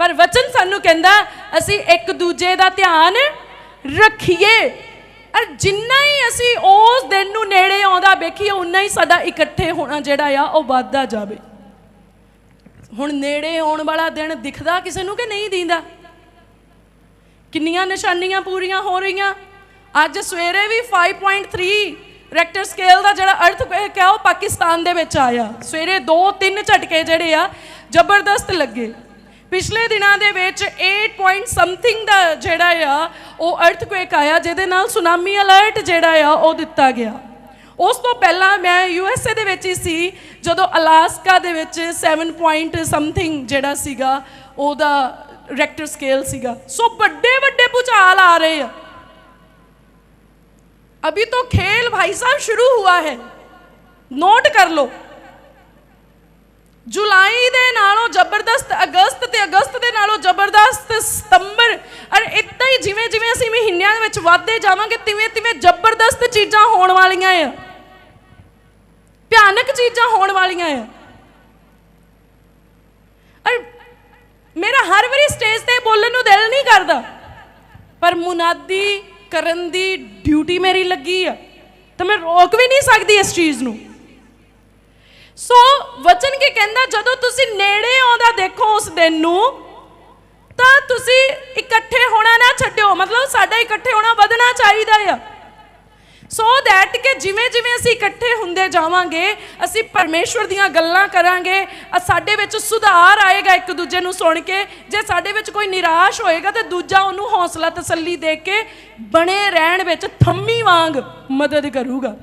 ਪਰ ਵਚਨ ਸਾਨੂੰ ਕਹਿੰਦਾ, ਅਸੀਂ ਇੱਕ ਦੂਜੇ ਦਾ ਧਿਆਨ ਰੱਖੀਏ। ਔਰ ਜਿੰਨਾ ਹੀ ਅਸੀਂ ਉਸ ਦਿਨ ਨੂੰ ਨੇੜੇ ਆਉਂਦਾ ਵੇਖੀਏ ਉਨਾ ਹੀ ਸਾਡਾ ਇਕੱਠੇ ਹੋਣਾ ਜਿਹੜਾ ਆ, ਉਹ ਵੱਧਦਾ ਜਾਵੇ। ਹੁਣ ਨੇੜੇ ਆਉਣ ਵਾਲਾ ਦਿਨ ਦਿਖਦਾ ਕਿਸੇ ਨੂੰ ਕਿ ਨਹੀਂ ਦਿੰਦਾ? ਕਿੰਨੀਆਂ ਨਿਸ਼ਾਨੀਆਂ ਪੂਰੀਆਂ ਹੋ ਰਹੀਆਂ। ਅੱਜ ਸਵੇਰੇ ਵੀ 5.3 ਰੈਕਟਰ ਸਕੇਲ ਦਾ ਜਿਹੜਾ ਅਰਥਕੁਏਕ ਹੈ ਉਹ ਪਾਕਿਸਤਾਨ ਦੇ ਵਿੱਚ ਆਇਆ। ਸਵੇਰੇ 2-3 ਝਟਕੇ ਜਿਹੜੇ ਆ, ਜ਼ਬਰਦਸਤ ਲੱਗੇ। ਪਿਛਲੇ ਦਿਨਾਂ ਦੇ ਵਿੱਚ 8 ਪੁਆਇੰਟ ਸਮਥਿੰਗ ਦਾ ਜਿਹੜਾ ਆ ਉਹ ਅਰਥਕੁਏਕ ਆਇਆ ਜਿਹਦੇ ਨਾਲ ਸੁਨਾਮੀ ਅਲਰਟ ਜਿਹੜਾ ਆ ਉਹ ਦਿੱਤਾ ਗਿਆ ਉਸ ਤੋਂ ਪਹਿਲਾਂ ਮੈਂ ਯੂ ਐਸ ਏ ਦੇ ਵਿੱਚ ਹੀ ਸੀ ਜਦੋਂ ਅਲਾਸਕਾ ਦੇ ਵਿੱਚ 7 ਪੁਆਇੰਟ ਸਮਥਿੰਗ ਜਿਹੜਾ ਸੀਗਾ ਉਹਦਾ ਰੈਕਟਰ ਸਕੇਲ ਸੀਗਾ ਸੋ ਵੱਡੇ ਵੱਡੇ ਭੂਚਾਲ ਆ ਰਹੇ ਆ अभी तो खेल भाई साहब शुरू हुआ है ਨੋਟ ਕਰ ਲਓ ਜੁਲਾਈ ਦੇ ਨਾਲੋਂ ਜ਼ਬਰਦਸਤ ਅਗਸਤ ਤੇ ਅਗਸਤ ਦੇ ਨਾਲੋਂ ਜ਼ਬਰਦਸਤ ਸਤੰਬਰ ਔਰ ਇਦਾਂ ਹੀ ਜਿਵੇਂ ਜਿਵੇਂ ਅਸੀਂ ਮਹੀਨਿਆਂ ਦੇ ਵਿੱਚ ਵਧਦੇ ਜਾਵਾਂਗੇ, ਤਿਵੇਂ ਤਿਵੇਂ ਜ਼ਬਰਦਸਤ ਚੀਜ਼ਾਂ ਹੋਣ ਵਾਲੀਆਂ ਆ। ਭਿਆਨਕ ਚੀਜ਼ਾਂ ਹੋਣ ਵਾਲੀਆਂ ਆ। ਔਰ ਮੇਰਾ ਹਰ ਵਾਰੀ ਸਟੇਜ ਤੇ ਬੋਲਣ ਨੂੰ ਦਿਲ ਨਹੀਂ ਕਰਦਾ, ਪਰ ਮੁਨਾਦੀ ਕਰਨ ਦੀ ਡਿਊਟੀ ਮੇਰੀ ਲੱਗੀ ਆ, ਤਾਂ ਮੈਂ ਰੋਕ ਵੀ ਨਹੀਂ ਸਕਦੀ ਇਸ ਚੀਜ਼ ਨੂੰ। ਸੋ ਕੀ ਕਹਿੰਦਾ, ਜਦੋਂ ਤੁਸੀਂ ਨੇੜੇ ਆਉਂਦਾ ਦੇਖੋ ਉਸ ਦਿਨ ਨੂੰ, ਤਾਂ ਤੁਸੀਂ ਇਕੱਠੇ ਹੋਣਾ ਨਾ ਛੱਡਿਓ। ਮਤਲਬ ਸਾਡਾ ਇਕੱਠੇ ਹੋਣਾ ਵਧਣਾ ਚਾਹੀਦਾ ਆ। ਸੋ ਦੈਟ ਕਿ ਜਿਵੇਂ ਜਿਵੇਂ ਅਸੀਂ ਇਕੱਠੇ ਹੁੰਦੇ ਜਾਵਾਂਗੇ, ਅਸੀਂ ਪਰਮੇਸ਼ਵਰ ਦੀਆਂ ਗੱਲਾਂ ਕਰਾਂਗੇ ਸਾਡੇ ਵਿੱਚ ਸੁਧਾਰ ਆਏਗਾ ਇੱਕ ਦੂਜੇ ਨੂੰ ਸੁਣ ਕੇ। ਜੇ ਸਾਡੇ ਵਿੱਚ ਕੋਈ ਨਿਰਾਸ਼ ਹੋਏਗਾ, ਤਾਂ ਦੂਜਾ ਉਹਨੂੰ ਹੌਸਲਾ ਤਸੱਲੀ ਦੇ ਕੇ ਬਣੇ ਰਹਿਣ ਵਿੱਚ ਥੰਮੀ ਵਾਂਗ ਮਦਦ ਕਰੂਗਾ।